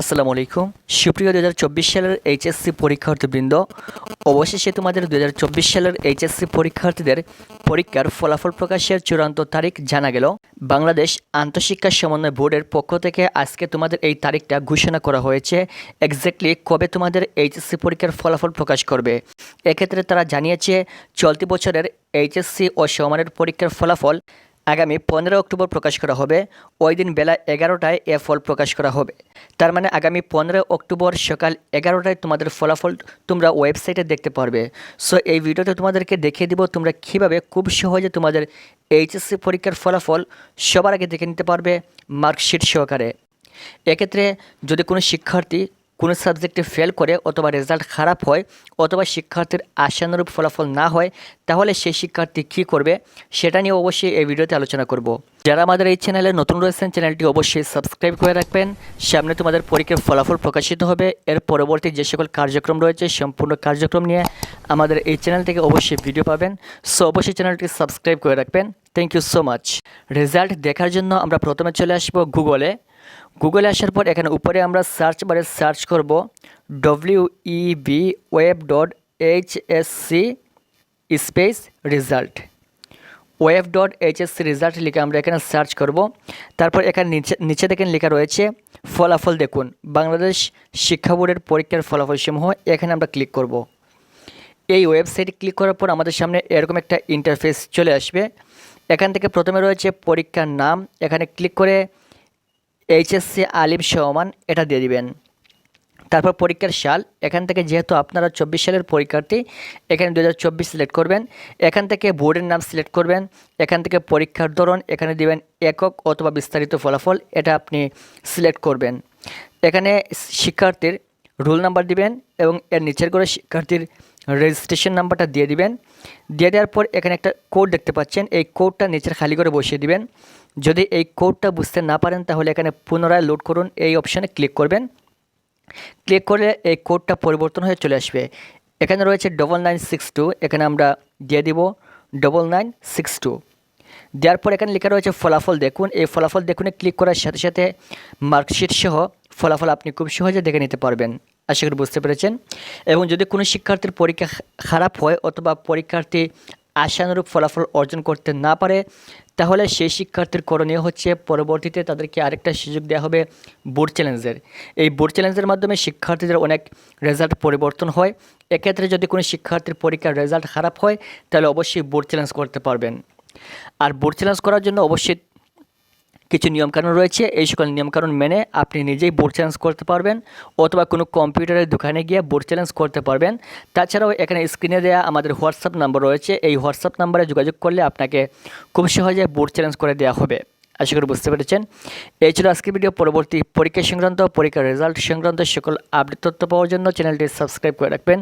আসসালামু আলাইকুম। সুপ্রিয় দু হাজার চব্বিশ সালের এইচএসসি পরীক্ষার্থীবৃন্দ, অবশেষে তোমাদের দু হাজার চব্বিশ সালের এইচএসসি পরীক্ষার্থীদের পরীক্ষার ফলাফল প্রকাশের চূড়ান্ত তারিখ জানা গেল। বাংলাদেশ আন্তঃশিক্ষা সমন্বয় বোর্ডের পক্ষ থেকে আজকে তোমাদের এই তারিখটা ঘোষণা করা হয়েছে এক্স্যাক্টলি কবে তোমাদের এইচএসসি পরীক্ষার ফলাফল প্রকাশ করবে। এক্ষেত্রে তারা জানিয়েছে, চলতি বছরের এইচএসসি ও সমানের পরীক্ষার ফলাফল আগামী পনেরো অক্টোবর প্রকাশ করা হবে। ওই দিন বেলা এগারোটায় এ ফল প্রকাশ করা হবে। তার মানে আগামী পনেরো অক্টোবর সকাল এগারোটায় তোমাদের ফলাফল তোমরা ওয়েবসাইটে দেখতে পারবে। সো এই ভিডিওতে তোমাদেরকে দেখিয়ে দিব তোমরা কীভাবে খুব সহজে তোমাদের এইচএসসি পরীক্ষার ফলাফল সবার আগে দেখে নিতে পারবে মার্কশিট সহকারে। এক্ষেত্রে যদি কোনো শিক্ষার্থী কোনো সাবজেক্টে ফেল করে অথবা রেজাল্ট খারাপ হয় অথবা শিক্ষার্থীর আশানুরূপ ফলাফল না হয়, তাহলে সেই শিক্ষার্থী কী করবে? সেটা নিয়ে অবশ্যই এই ভিডিওতে আলোচনা করব। যারা আমাদের এই চ্যানেলে নতুন রয়েছেন চ্যানেলটি অবশ্যই সাবস্ক্রাইব করে রাখবেন। সামনে তোমাদের পরীক্ষার ফলাফল প্রকাশিত হবে। এর পরবর্তী যে সকল কার্যক্রম রয়েছে, সম্পূর্ণ কার্যক্রম নিয়ে আমাদের এই চ্যানেল থেকে অবশ্যই ভিডিও পাবেন। সো অবশ্যই চ্যানেলটি সাবস্ক্রাইব করে রাখবেন। Thank you so much result দেখার জন্য আমরা প্রথমে চলে আসব গুগলে গুগলে আসার পর এখানে উপরে আমরা সার্চ বারে সার্চ করব W E B web dot H S C space result web dot HSC result লিখে আমরা এখানে সার্চ করব। তারপর এখানে নিচে নিচে দেখেন লেখা রয়েছে ফলাফল দেখুন। বাংলাদেশ শিক্ষা বোর্ডের পরীক্ষার ফলাফলসমূহ এখানে আমরা ক্লিক করব। এই ওয়েবসাইটে ক্লিক করার পর আমাদের সামনে এরকম একটা ইন্টারফেস চলে আসবে। এখান থেকে প্রথমে রয়েছে পরীক্ষার নাম। এখানে ক্লিক করে এইচএসসি আলিম সমান এটা দিয়ে দিবেন। তারপর পরীক্ষার সাল, এখান থেকে যেহেতু আপনারা চব্বিশ সালের পরীক্ষার্থী, এখানে দু হাজার চব্বিশ সিলেক্ট করবেন। এখান থেকে বোর্ডের নাম সিলেক্ট করবেন। এখান থেকে পরীক্ষার ধরন, এখানে দিবেন একক অথবা বিস্তারিত ফলাফল, এটা আপনি সিলেক্ট করবেন। এখানে শিক্ষার্থীর রোল নাম্বার দিবেন এবং এর নিচের করে শিক্ষার্থীর রেজিস্ট্রেশন নাম্বারটা দিয়ে দিবেন। দিয়ে দেওয়ার পর এখানে একটা কোড দেখতে পাচ্ছেন। এই কোডটা নিচের খালি করে বসিয়ে দিবেন। যদি এই কোডটা বুঝতে না পারেন, তাহলে এখানে পুনরায় লোড করুন। এই অপশানে ক্লিক করবেন। ক্লিক করলে এই কোডটা পরিবর্তন হয়ে চলে আসবে। এখানে রয়েছে ডবল নাইন সিক্স টু এখানে আমরা দিয়ে দিব ডবল নাইন সিক্স টু দেওয়ার পর এখানে লেখা রয়েছে ফলাফল দেখুন। এই ফলাফল দেখুন ক্লিক করার সাথে সাথে মার্কশিট সহ ফলাফল আপনি খুব সহজে দেখে নিতে পারবেন। আশা করি বুঝতে পেরেছেন। এবং যদি কোনো শিক্ষার্থীর পরীক্ষা খারাপ হয় অথবা পরীক্ষার্থী আশানুরূপ ফলাফল অর্জন করতে না পারে তাহলে সেই শিক্ষার্থীর করণীয় হচ্ছে পরবর্তীতে তাদেরকে আরেকটা সুযোগ দেওয়া হবে বোর্ড চ্যালেঞ্জের এই বোর্ড চ্যালেঞ্জের মাধ্যমে শিক্ষার্থীদের অনেক রেজাল্ট পরিবর্তন হয়। এক্ষেত্রে যদি কোনো শিক্ষার্থীর পরীক্ষার রেজাল্ট খারাপ হয়, তাহলে অবশ্যই বোর্ড চ্যালেঞ্জ করতে পারবেন। আর বোর্ড চ্যালেঞ্জ করার জন্য অবশ্যই কিছু নিয়মকানুন রয়েছে। এই সকল নিয়মকানুন মেনে আপনি নিজেই বোর্ড চ্যালেঞ্জ করতে পারবেন অথবা কোনো কম্পিউটারের দোকানে গিয়ে বোর্ড চ্যালেঞ্জ করতে পারবেন। তাছাড়াও এখানে স্ক্রিনে দেওয়া আমাদের হোয়াটসঅ্যাপ নাম্বার রয়েছে। এই হোয়াটসঅ্যাপ নাম্বারে যোগাযোগ করলে আপনাকে খুব সহজে বোর্ড চ্যালেঞ্জ করে দেওয়া হবে। আশা করি বুঝতে পেরেছেন। এই ছিল আজকের ভিডিও পরবর্তী পরীক্ষা সংক্রান্ত, পরীক্ষার রেজাল্ট সংক্রান্ত সকল আপডেট তথ্য পাওয়ার জন্য চ্যানেলটি সাবস্ক্রাইব করে রাখবেন।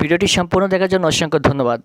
ভিডিওটি সম্পূর্ণ দেখার জন্য অসংখ্য ধন্যবাদ।